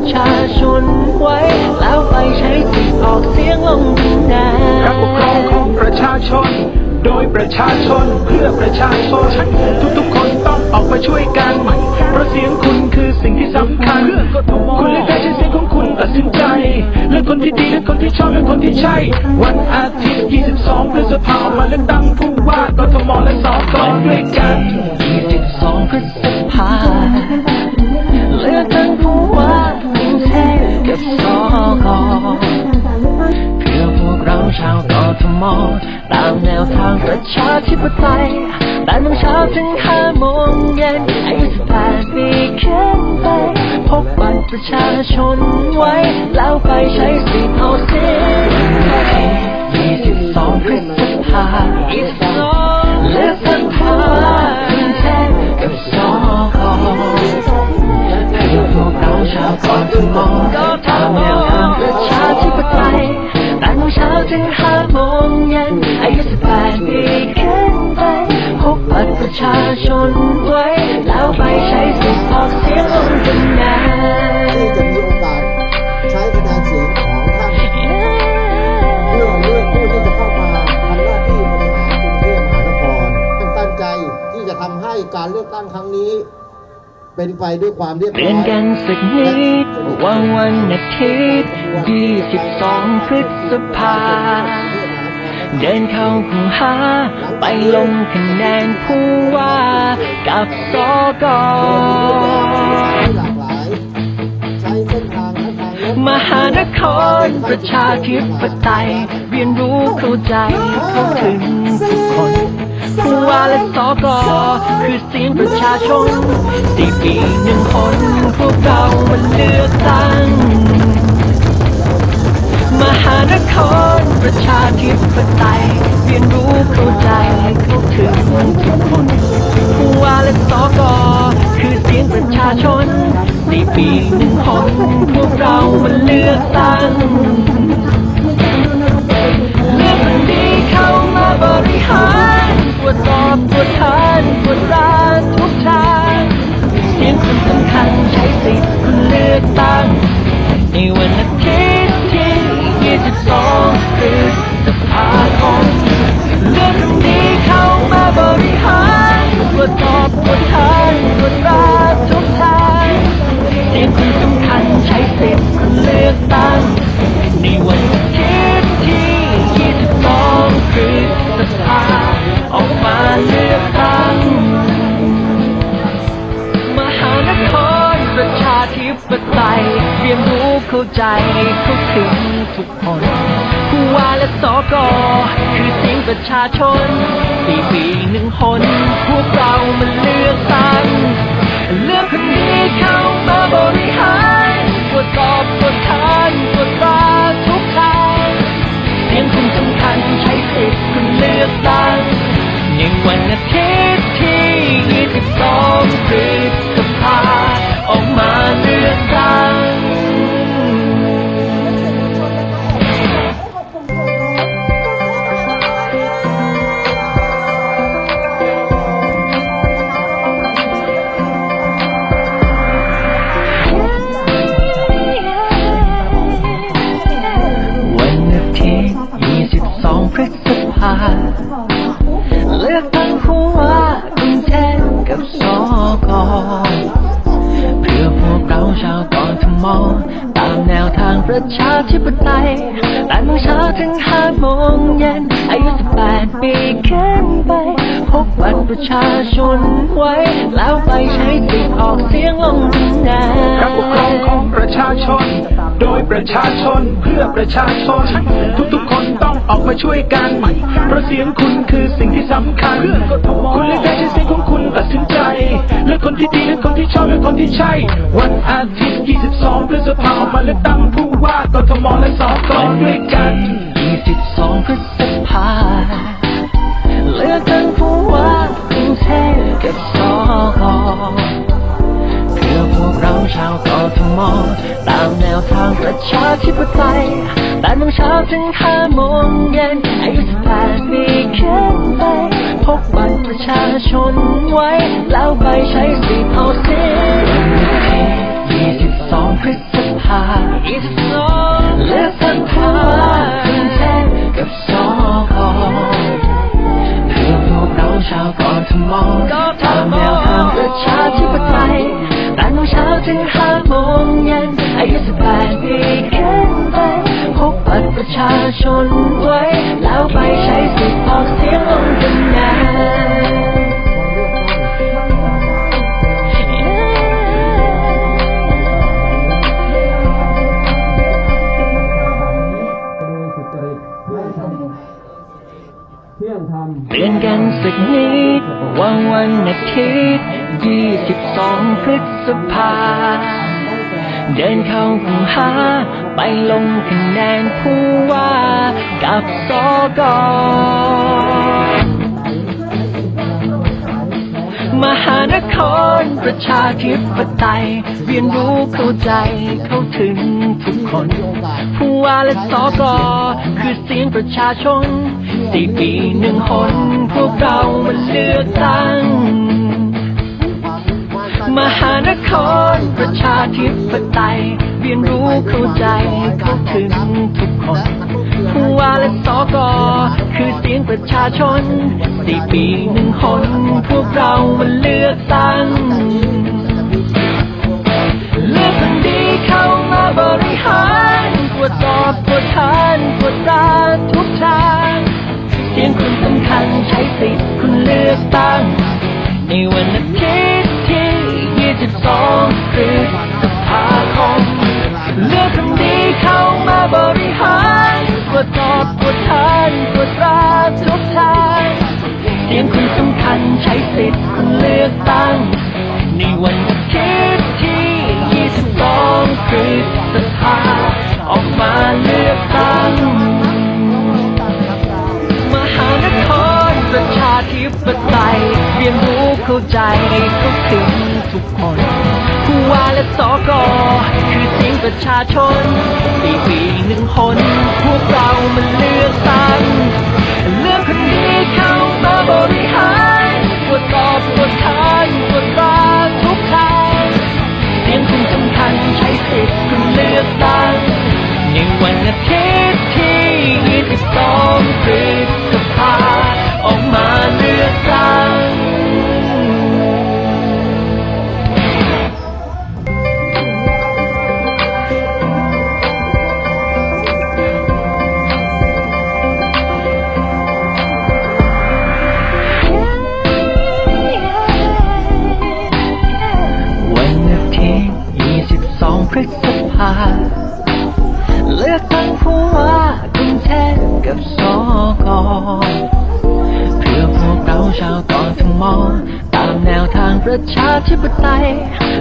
ประชาชนไว้ แล้วไปใช้สิทธิ์ออกเสียงลงคะแนนการปกครองของประชาชน โดยประชาชนเพื่อประชาชน ทุกๆคนต้องออกมาช่วยกันเพราะเสียงคุณคือสิ่งที่สำคัญ คุณเลือกได้ใช้เสียงของคุณตัดสินใจเลือกคนที่ดีเลือกคนที่ชอบเลือกคนที่ใช่ วันอาทิตย์ 22 พฤษภาคมมาเลือกตั้งผู้ว่ากทมและสกด้วยกัน 22 พฤษภาเลือกตั้งผู้ว่ากรุงเท พกับสกเพื่อพวกเราชาวกอทมตามแนวทางประชาธิปไตยแปดโมงเช้าถึงห้าโมงเย็นอายุสิบแปดปีขึ้นไป พกบัตรประชาชนไว้ แล้วไปใช้สิทธิ์เอาเสียง22พฤษภา22เลือกตั้งผู้ว่ากรุงเทพกับสอพวก เราชาวกรทมตามแนวทางประชาธิปไตยแปดโมงเช้าถึงห้าโมงเย็นอายุสิบแปดปีขึ้นไปพกบัตรประชาชนไว้ แล้วไปใช้สิทธิ์ออกเสียงลงคะแนน เป็นไปด้วยความเรียบเปร้ลี่ยนอยกันสักนิดว่าวันอาทิตย์22พฤษภา เดินเข้าคูหา ไปลงคะแนนผู้ว่ากับสกหลากหลายใช้เส้นทางทั้งทางรถมหานครประชาธิปไตยเรียนรู้เข้าใจเข้าถึงทุกคนผู้ ว่าแลคือเสียงประชาชนสี่ปีหนึ่งคนพวกเรามันเลือกตั้ง มหานครประชาธิปไตยเรียนรู้เข้าใจเข้าถึงทุกคนผู้ว่าและสกคือเสียงประชาชนสี่ปีหนึ่งคนพวกเรามันเลือกตั้งเลือกคนดีเข้ามาบริหาร วจสอบตรวจทานตรวจตราทุกทางเสียงคนสำคัญใช้สิทธิ์ เข้าใจเข้าถึงทุกคนผู้ว่าและสกคือเสียงประชาชนสี่ปีหนึ่งคน พวกเรามันเลือกตั้งเลือกคนดีเข้ามาบริหารตรวจสอบตรวจทานตรวจตราทุกทางเสียงคุณสำคัญใช้สิทธิ์คุณเลือกตั้งในวันอาทิตย์ที่ 22พฤษภาออกมาเลือกตั้ง ประชาธิปไตยแปดโมงเช้าถึงห้าโมงเย็น อายุสิบแปดปีขึ้นไป พกบัตรประชาชนไว้ แล้วไปใช้สิทธิ์ออกเสียงลงคะแนนการปกครองของประชาชน โดยประชาชนเพื่อประชาชน ทุกๆคนต้องออกมาช่วยกัน สียงคุณคือสิ่งที่สำคัญ คุณเลือกได้ใช้เสียงของคุณตัดสินใจเลือกคนที่ดีเลือกคนที่ชอบเลือกคนที่ใช่ วันอาทิตย์ 22 พฤษภาคมมาเลือกตั้งผู้ว่ากทมและสกด้วยกัน 22 พฤษภาเลือกตั้งผู้ว่ากรุงเทพกับสก ของชาวกทมตามแนวทางประชาธิปไตยแปดโมงเช้าถึงห้าโมงเย็นอายุสิบแปดปีขึ้นไป พกบัตรประชาชนไว้ แล้วไปใช้สิทธิ์เอาสิ22พฤษภา22าชนไว้ แล้วไปใช้สิทธิ์ออกเสียงลงคะแนนเรียเตือนกันสักนิดว่าวันอาทิตย์22 พฤษภา เดินเข้าคูหา ไปลงคะแนนผู้ว่ากับสกมหานครประชาธิปไตยเรียนรู้เข้าใจเข้าถึงทุกคน ผู้ว่าและสกคือเสียงประชาชนสี่ปีหนึ่งคนพวกเรามันเลือกตั้ง หานประชาธิปไตยเรียนรู้เข้าใจเข้าถึงทุกคนผู้ว่าและสกคือเสียงประชาชนสี่ปีหนึ่งคน พวกเรามันเลือกตั้งเลือกคนดีเข้ามาบริหารตรวจสอบตรวจทานตรวจตราทุกทางเสียงคุณสำคัญใช้สิทธิ์คุณเลือกตั้งในวันอาทิตย์ ที่22พฤษภาคมเลือกคนดีเข้ามาบริหารตรวจสอบตรวจทานตรวจตราทุกทางเสียงคุณสำคัญใช้สิทธิ์คุณเลือกตั้ง ในวันอาทิตย์ที่ 22 พฤษภาออกมาเลือกตั้ง มหานครประชาธิปไตยเรียนรู้ เข้าใจทุกสิ่งทุกคนผู้ว่าและสกคือเสียงประชาชนสี่ปีหนึ่งคนพวกเรามันเลือกตั้งเลือกคนดีเข้ามาบริ 22พฤษภา เลือกตั้งผู้ว่ากรุงเทพกับสกเพื่อพวกเราชาวกทมตามแนวทางประชาธิปไตย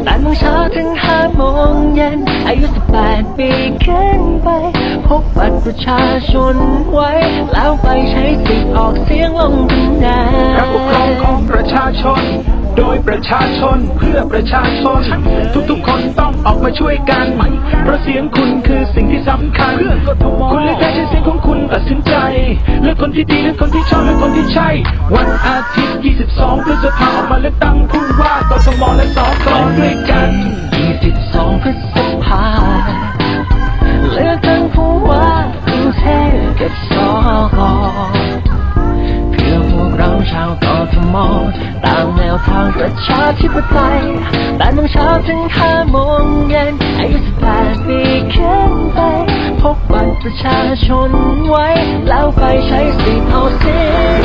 แปดโมงเช้าถึงห้าโมงเย็น อายุสิบแปดปีขึ้นไป พกบัตรประชาชนไว้ แล้วไปใช้สิทธิ์ออกเสียงลงคะแนนการปกครองของประชาชน โดยประชาชนเพื่อประชาชน ทุกๆคนต้องออกมาช่วยกัน เพราะเสียงคุณคือสิ่งที่สำคัญ คุณเลือกได้ใช้เสียงของคุณตัดสินใจเลือกคนที่ดีเลือกคนที่ชอบเลือกคนที่ใช่ วันอาทิตย์ 22 พฤษภาออกมาเลือกตั้งผู้ว่ากทมและสกด้วยกัน 22 พฤษภาเลือกตั้งผู้ว่ากรุงเทพกับสกเพื่อพวกเราชาว กทมตามแนวทางประชาธิปไตยแปดโมงเช้าถึงห้าโมงเย็นอายุ18ปีขึ้นไปพกบัตรประชาชนไว้ แล้วไปใช้สิทธิ์เอาเสียง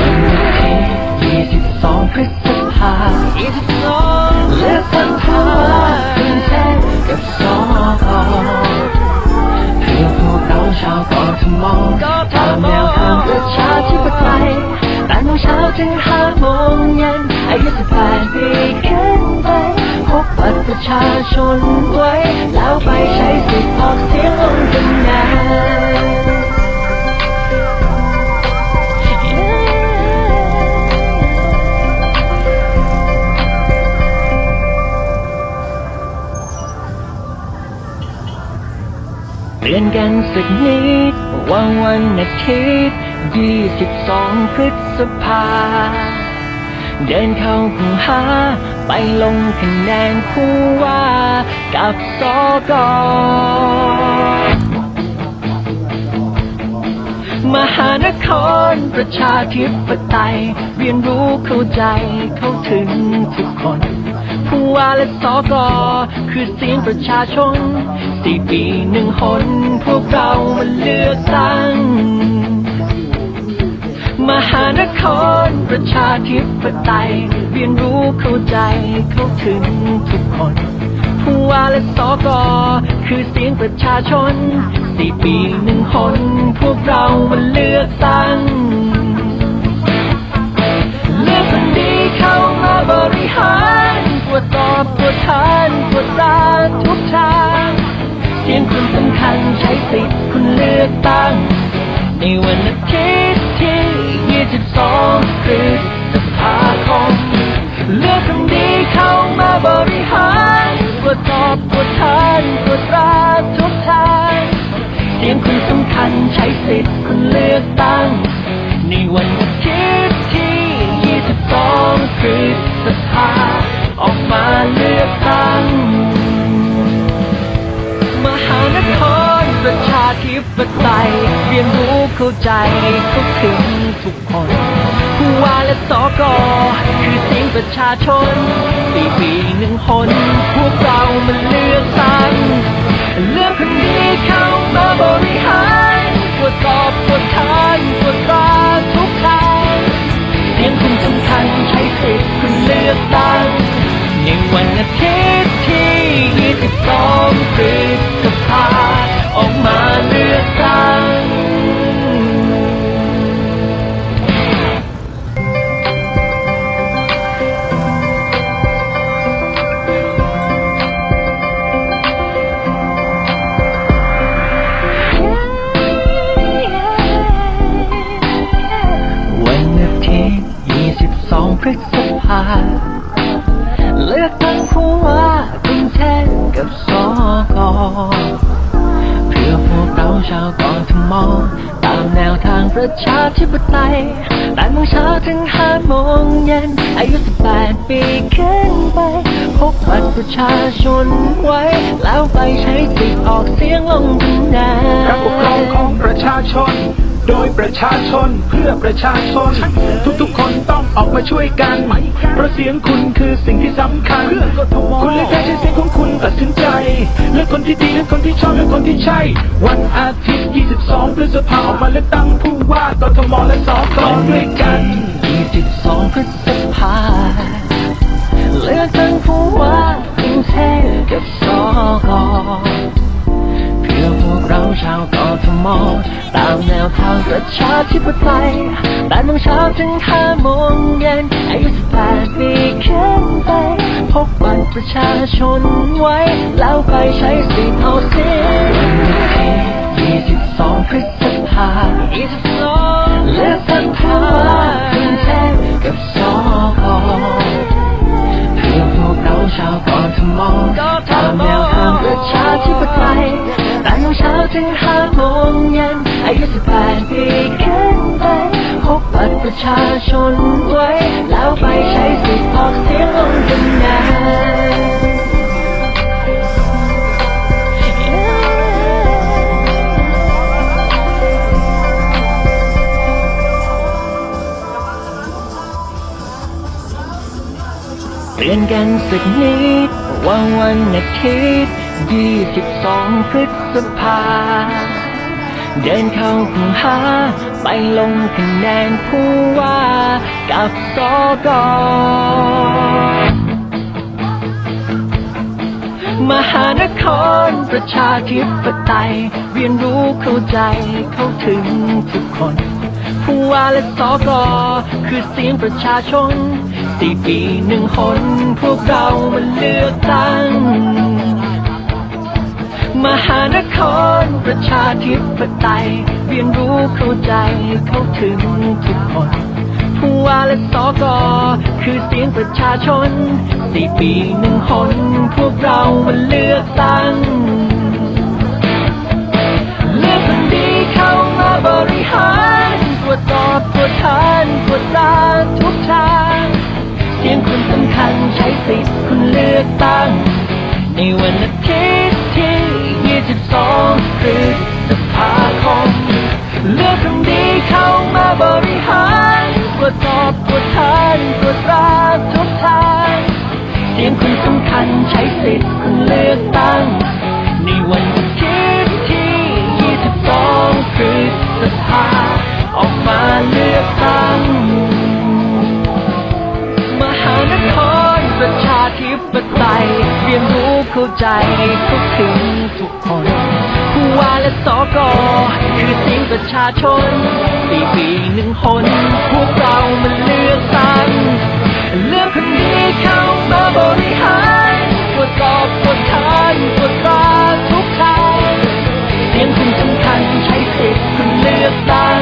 22พฤษภา22เลือกตั้งผู้ว่ากรุงเทพกับสกเพื่อพวกเราชาวกทมตามแนวทางประชาธิปไตยแปดโมงเช้าถึงห้า ชาชนไว้ แล้วไปใช้สิทธิ์ออกเสียงลงคะแนนเตือนอนกันสักนิดว่าวันอาทิตย์22 พฤษภา เดินเข้าคูหา ไปลงคะแนนผู้ว่า กับสกมหานครประชาธิปไตย เรียนรู้เข้าใจเข้าถึงทุกคนผู้ว่าและสกคือเสียงประชาชนสี่ปีหนึ่งหนพวกเรามาเลือกตั้ง มหานครประชาธิปไตยเรียนรู้เข้าใจเข้าถึงทุกคนผู้ว่าและสกคือเสียงประชาชนสี่ปีหนึ่งคนพวกเรามาเลือกตั้งเลือกคนดีเข้ามาบริหารตรวจสอบตรวจทานตรวจตาทุกทางเสียงคุณสำคัญใช้สิทธิ์คุณเลือกตั้ง ในวันอาทิตย์ที่22พฤษภาคมเลือกคนดีเข้ามาบริหารตรวจสอบตรวจทานตรวจตราทุกทางเสียงคุณสำคัญใช้สิทธิ์คุณเลือกตั้ง ในวันอาทิตย์ที่ 22พฤษภาออกมาเลือกตั้ง มหานคร ประชาธิปไตยเรียนรู้เข้าใจเข้าถึงทุกคนผู้ว่าและสกคือเสียงประชาชนปีปีหนึ่งคนพวกเรามันเลือกตั้งเลือกคนดีเข้ามาบริหารตรวจสอบตรวจทานตรวจตราทุกทางเสียงคุณสำคัญใช้สิทธิ์คุณเลือกตั้ง เราชาวกทมอตามแนวทางประชาธิปไตยแปดโมงเช้าถึงห้าโมงเย็น อายุสิบแปีขึ้นไป พกบัตรประชาชนไว้ แล้วไปใช้สิทธิ์ออกเสียงลงคะแนนการปกครองของประชาชน โดยประชาชนเพื่อประชาชน ทุกๆคนต้องออกมาช่วยกันเพราะเสียงคุณคือสิ่งที่สำคัญ คุณเลือกได้ใช้เสียงของคุณตัดสินใจเลือกคนที่ดีเลือกคนที่ชอบเลือกคนที่ใช่ วันอาทิตย์ 22 พฤษภาออกมาเลือกตั้งผู้ว่ากทมและสกด้วยกัน 22 พฤษภาเลือกตั้งผู้ว่ากรุงเทพกับสก ชาวกทมตามแนวทางประชาธิปไตยแปดโมงเช้าถึงห้าโมงเย็นอายุ18ปีขึ้นไป พกบัตรประชาชนไว้ แล้วไปใช้สิทธิ์เอาเสียง22พฤษภา22เลือกตั้งผู้ว่ากรุงเทพกับสกเพื่อพวกเราชาวกทมตามแนวทางประชาธิปไตย ถึงห้าโมงเย็นอายุ18ปีขึ้นไปพกบัตรประชาชนไว้ แล้วไปใช้สิทธิ์ออกเสียงลงคะแนนเตือนกันสักนิดว่าวันอาทิตย์22พฤษ ภา เดินเข้าคูหา ไปลงคะแนนผู้ว่า กับสกมหานครประชาธิปไตย เรียนรู้เข้าใจเข้าถึงทุกคนผู้ว่าและสกคือเสียงประชาชนสี่ปีหนึ่งคนพวกเรามันเลือกตั้ง มหานครประชาธิปไตยเรียนรู้เข้าใจให้เข้าถึงทุกคนผู้ว่าและสกคือเสียงประชาชนสี่ปีหนึ่งหนพวกเรามาเลือกตั้งเลือกคนดีเข้ามาบริหารตรวจสอบตรวจทานตรวจตาทุกทางเสียงคุณสำคัญใช้สิทธิ์คุณเลือกตั้งในวันอาทิตย์ที่ 22พฤษภาคมเลือกคนดีเข้ามาบริหารตรวจสอบตรวจทานตรวจตราทุกทางเสียงคุณสำคัญใช้สิทธิ์คุณเลือกตั้ง ในวันอาทิตย์ที่ 22พฤษภาออกมาเลือกตั้ง ธิปไตยเรียนรู้เข้าใจทุกถึงทุกคนผู้ว่าและสกคือเสียงประชาชนปีปีหนึ่งคน พวกเรามันเลือกตั้งเลือกคนดีเข้ามาบริหารตรวจสอบตรวจทานตรวจตราทุกทางเสียงคุณสำคัญใช้สิทธิ์คุณเลือกตั้ง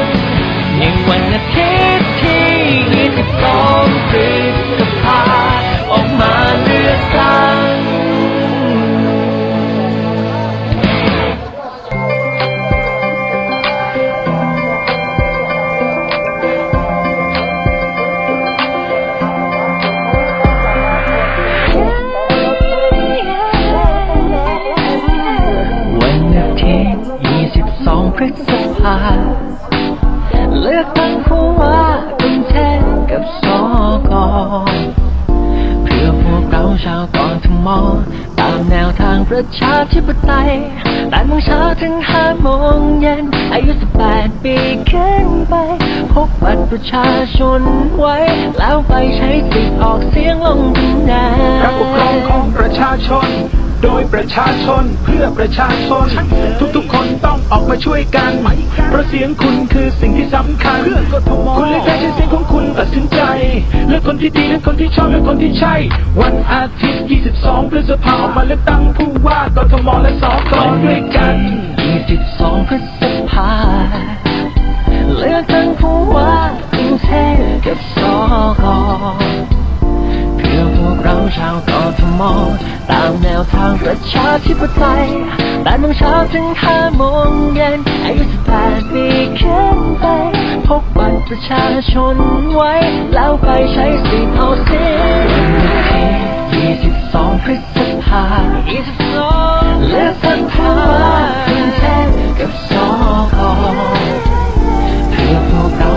ในวันอาทิตย์ที่22พฤษภาอ อกมาเลือกตั้ง ขึ้นไป พกบัตรประชาชนไว้ แล้วไปใช้สิทธิ์ออกเสียงลงคะแนนการปกครองของประชาชน โดยประชาชนเพื่อประชาชน ทุกๆคนต้องออกมาช่วยกันเพราะเสียงคุณคือสิ่งที่สำคัญคุณเลือกได้ใช้เสียงของคุณตัดสินใจเลือกคนที่ดีเลือกคนที่ชอบเลือกคนที่ใช่ วันอาทิตย์ 22 พฤษภาคมมาเลือกตั้งผู้ว่ากทมและสกด้วยกัน 22 พฤษภา เลือกตั้งผู้ว่ากรุงเทพกับสกเพื่อพวกเราชาวกทมตามแนวทางประชาธิปไตยแปดโมงเช้าถึงห้าโมงเย็นอายุ18ปีขึ้นไป พกบัตรประชาชนไว้ แล้วไปใช้สิทธิ์เอาเสียง22พฤษภา22เลือกตั้งผู้ว่ากรุงเทพกับ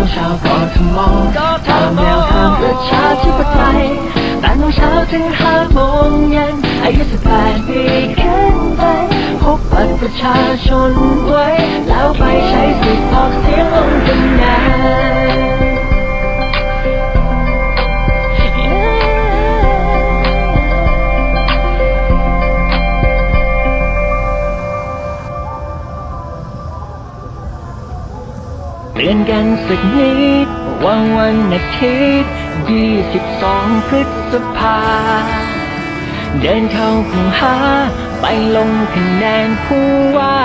พวเราชาวกทมตามแนวทางประชาธิปไตยแปดโมงเช้าถึงห้าโมงเย็นอายุสิบแปีขึ้นไปพกบัตรประชาชนไว้ แล้วไปใช้สิทธิ์ออกเสียงลงคะแนน กันสักนิดว่าวันอาทิตย์22 พฤษภา เดินเข้าคูหา ไปลงคะแนนผู้ว่า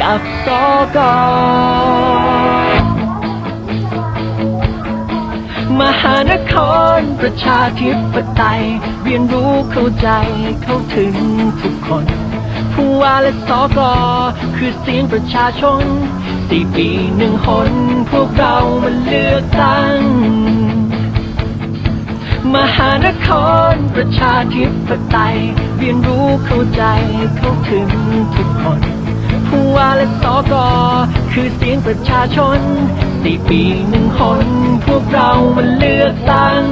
กับสกมหานครประชาธิปไตย เรียนรู้เข้าใจเข้าถึงทุกคน ผู้ว่าและสกคือเสียงประชาชนสี่ปีหนึ่งหนพวกเรามันเลือกตั้ง มหานครประชาธิปไตยเรียนรู้เข้าใจเข้าถึงทุกคนผู้ว่าและสกคือเสียงประชาชนสี่ปีหนึ่งหนพวกเรามันเลือกตั้ง